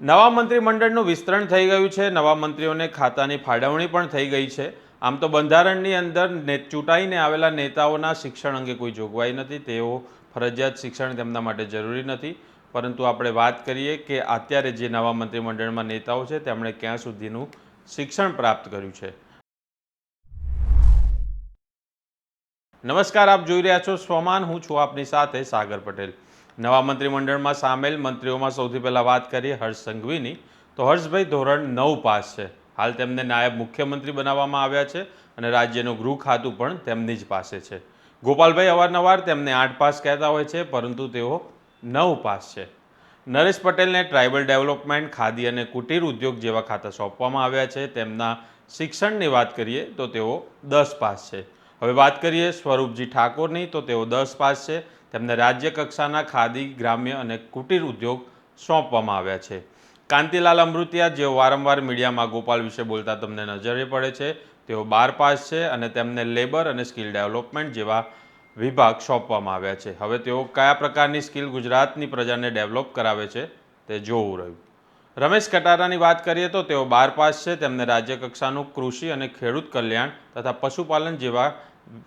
નવા મંત્રીમંડળનું વિસ્તરણ થઈ ગયું છે. નવા મંત્રીઓને ખાતાની ફાળવણી પણ થઈ ગઈ છે. આમ તો બંધારણની અંદર ને ચૂંટાઈને આવેલા નેતાઓના શિક્ષણ અંગે કોઈ જોગવાઈ નથી. તેઓ ફરજિયાત શિક્ષણ તેમના માટે જરૂરી નથી. પરંતુ આપણે વાત કરીએ કે અત્યારે જે નવા મંત્રીમંડળમાં નેતાઓ છે, તેમણે ક્યાં સુધીનું શિક્ષણ પ્રાપ્ત કર્યું છે. નમસ્કાર, આપ જોઈ રહ્યા છો સ્વમાન. હું છું આપની સાથે સાગર પટેલ. નવા મંત્રીમંડળમાં સામેલ મંત્રીઓમાં સૌથી પહેલાં વાત કરીએ હર્ષ સંઘવીની. તો હર્ષભાઈ, ધોરણ નવ પાસ છે. હાલ તેમને નાયબ મુખ્યમંત્રી બનાવવામાં આવ્યા છે અને રાજ્યનું ગૃહ ખાતું પણ તેમની જ પાસે છે. ગોપાલભાઈ અવારનવાર તેમને આઠ પાસ કહેતા હોય છે, પરંતુ તેઓ નવ પાસ છે. નરેશ પટેલને ટ્રાઇબલ ડેવલપમેન્ટ, ખાદી અને કુટીર ઉદ્યોગ જેવા ખાતા સોંપવામાં આવ્યા છે. તેમના શિક્ષણની વાત કરીએ તો તેઓ દસ પાસ છે. હવે વાત કરીએ સ્વરૂપજી ઠાકોરની, તો તેઓ દસ પાસ છે. તેમને રાજ્ય કક્ષાના ખાદી, ગ્રામ્ય અને કુટીર ઉદ્યોગ સોંપવામાં આવ્યા છે. કાંતિલાલ અમૃતિયા, જેઓ વારંવાર મીડિયામાં ગોપાલ વિશે બોલતા તમને નજરે પડે છે, તેઓ બાર પાસ છે અને તેમને લેબર અને સ્કિલ ડેવલપમેન્ટ જેવા વિભાગ સોંપવામાં આવ્યા છે. હવે તેઓ કયા પ્રકારની સ્કિલ ગુજરાતની પ્રજાને ડેવલપ કરાવે છે તે જોવું રહ્યું. રમેશ કટારાની વાત કરીએ તો તેઓ બાર પાસ છે. તેમને રાજ્ય કક્ષાનું કૃષિ અને ખેડૂત કલ્યાણ તથા પશુપાલન જેવા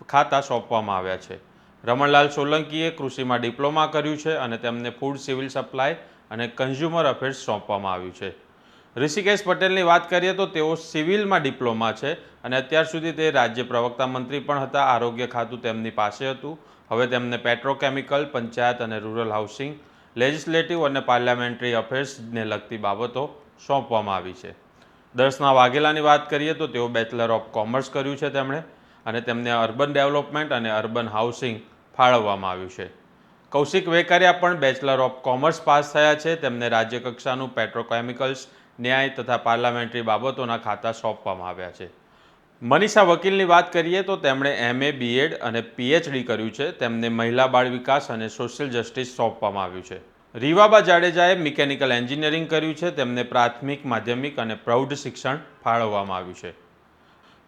ખાતા સોંપવામાં આવ્યા છે. રમણલાલ સોલંકીએ કૃષિમાં ડિપ્લોમા કર્યું છે અને તેમને ફૂડ સિવિલ સપ્લાય અને કન્ઝ્યુમર અફેર્સ સોંપવામાં આવ્યું છે. ઋષિકેશ પટેલની વાત કરીએ તો તેઓ સિવિલમાં ડિપ્લોમા છે અને અત્યાર સુધી તે રાજ્ય પ્રવક્તા મંત્રી પણ હતા. આરોગ્ય ખાતું તેમની પાસે હતું. હવે તેમને પેટ્રોકેમિકલ, પંચાયત અને રૂરલ હાઉસિંગ લેજિસ્લેટિવ અને પાર્લામેન્ટરી અફેર્સને લગતી બાબતો સોંપવામાં આવી છે. દર્શના વાઘેલાની વાત કરીએ તો તેઓ બેચલર ઓફ કોમર્સ કર્યું છે તેમણે અને તેમને અર્બન ડેવલપમેન્ટ અને અર્બન હાઉસિંગ ફાળવવામાં આવ્યું છે. કૌશિક વેકરિયા પણ બેચલર ઓફ કોમર્સ પાસ થયા છે. તેમને રાજ્ય કક્ષાનું પેટ્રોકેમિકલ્સ ન્યાય તથા પાર્લામેન્ટરી બાબતોના ખાતા સોંપવામાં આવ્યા છે. મનીષા વકીલની વાત કરીએ તો તેમણે એમએ બીએડ અને પીએચડી કર્યું છે. તેમને મહિલા બાળ વિકાસ અને સોશિયલ જસ્ટિસ સોંપવામાં આવ્યું છે. રીવાબા જાડેજાએ મિકેનિકલ એન્જિનિયરિંગ કર્યું છે. તેમને પ્રાથમિક, માધ્યમિક અને પ્રૌઢ શિક્ષણ ફાળવવામાં આવ્યું છે.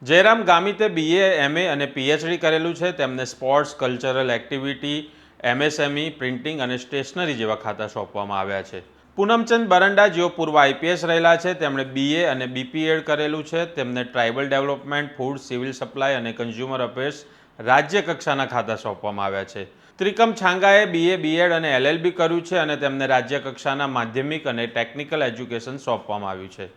જયરામ ગામિતે બીએ એમએ અને પીએચડી કરેલું છે. તેમને sports, cultural activity MSME printing અને સ્ટેશનરી જેવા ખાતા સોંપવામાં આવ્યા છે. પૂનમચંદ બરંડા જેઓ પૂર્વ આઈપીએસ રહેલા છે. તેમણે બીએ અને બીપીએડ કરેલું છે. તેમને tribal development, food, civil supply અને કન્ઝ્યુમર અફેર્સ રાજ્ય કક્ષાના ખાતા સોંપવામાં આવ્યા છે. ત્રિકમ છાંગાએ બીએ બીએડ અને એલએલબી કર્યું છે અને તેમને રાજ્ય કક્ષાના માધ્યમિક અને ટેકનિકલ એજ્યુકેશન સોંપવામાં આવ્યું છે.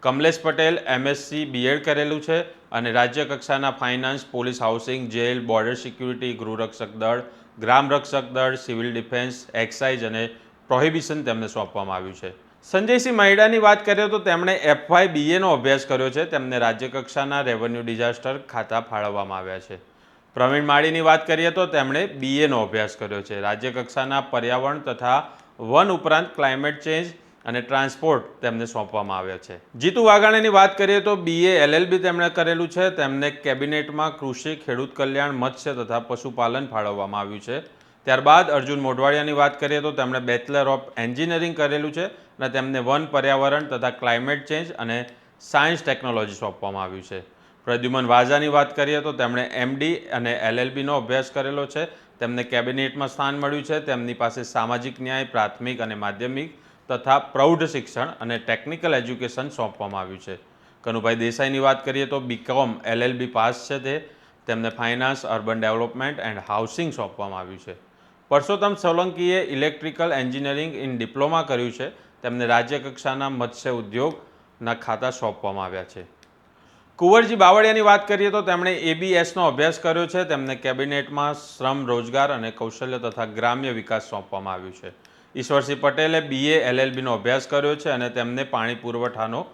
કમલેશ પટેલ એમએસસી બીએડ કરેલું છે અને રાજ્ય કક્ષાના finance, police housing, jail, border security, ગૃહરક્ષક દળ ગ્રામરક્ષક દળ, સિવિલ ડિફેન્સ, એક્સાઇઝ અને પ્રોહિબિશન તેમને સોંપવામાં આવ્યું છે. સંજયસિંહ મહિડાની વાત કરીએ તો તેમણે એફવાય બીએનો અભ્યાસ કર્યો છે. તેમને રાજ્ય કક્ષાના રેવન્યુ ડિઝાસ્ટર ખાતા ફાળવવામાં આવ્યા છે. પ્રવીણ માળીની વાત કરીએ તો તેમણે બીએનો અભ્યાસ કર્યો છે. રાજ્ય કક્ષાના પર્યાવરણ તથા વન ઉપરાંત ક્લાઇમેટ ચેન્જ અને ટ્રાન્સપોર્ટ તેમને સોંપવામાં આવ્યા છે. જીતુ વાઘાણીની વાત કરીએ તો બીએ એલએલબી તેમણે કરેલું છે. તેમને કેબિનેટમાં કૃષિ, ખેડૂત કલ્યાણ, મત્સ્ય તથા પશુપાલન ફાળવવામાં આવ્યું છે. ત્યારબાદ અર્જુન મોઢવાડિયાની વાત કરીએ તો તેમણે બેચલર ઓફ એન્જિનિયરિંગ કરેલું છે અને તેમને વન પર્યાવરણ તથા ક્લાઇમેટ ચેન્જ અને સાયન્સ ટેકનોલોજી સોંપવામાં આવ્યું છે. પ્રદ્યુમન વાઝાની વાત કરીએ તો તેમણે એમડી અને એલએલબીનો અભ્યાસ કરેલો છે. તેમને કેબિનેટમાં સ્થાન મળ્યું છે. તેમની પાસે સામાજિક ન્યાય, પ્રાથમિક અને માધ્યમિક તથા પ્રૌઢ શિક્ષણ અને ટેકનિકલ એજ્યુકેશન સોંપવામાં આવ્યું છે. કનુભાઈ દેસાઈની વાત કરીએ તો બીકોમ એલએલબી પાસ છે તે. તેમને finance, urban development and housing સોંપવામાં આવ્યું છે. પરસોત્તમ સોલંકીએ ઇલેક્ટ્રિકલ એન્જિનિયરિંગ ઇન ડિપ્લોમા કર્યું છે. તેમને રાજ્ય કક્ષાના મત્સ્ય ઉદ્યોગના ખાતા સોંપવામાં આવ્યા છે. કુંવરજી બાવળિયાની વાત કરીએ તો તેમણે એબીએસનો અભ્યાસ કર્યો છે. તેમને કેબિનેટમાં શ્રમ, રોજગાર અને કૌશલ્ય તથા ગ્રામ્ય વિકાસ સોંપવામાં આવ્યું છે. ઈશ્વરસિંહ પટેલે બીએ એલએલબીનો અભ્યાસ કર્યો છે અને તેમને પાણી પુરવઠાનો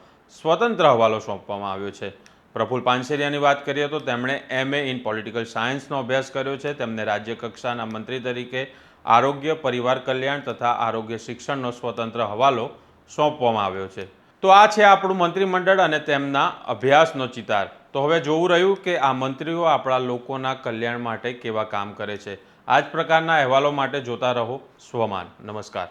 સ્વતંત્ર હવાલો સોંપવામાં આવ્યો છે. પ્રફુલ પાનસેરિયાની વાત કરીએ તો તેમણે એમએ ઇન પોલિટિકલ સાયન્સનો અભ્યાસ કર્યો છે. તેમને રાજ્ય કક્ષાના મંત્રી તરીકે આરોગ્ય, પરિવાર કલ્યાણ તથા આરોગ્ય શિક્ષણનો સ્વતંત્ર હવાલો સોંપવામાં આવ્યો છે. તો આ છે આપણું મંત્રીમંડળ અને તેમના અભ્યાસનો ચિતાર. તો હવે જોવું રહ્યું કે આ મંત્રીઓ આપણા લોકોના કલ્યાણ માટે કેવા કામ કરે છે. આ જ પ્રકારના અહેવાલો માટે જોતા રહો સ્વમાન. નમસ્કાર.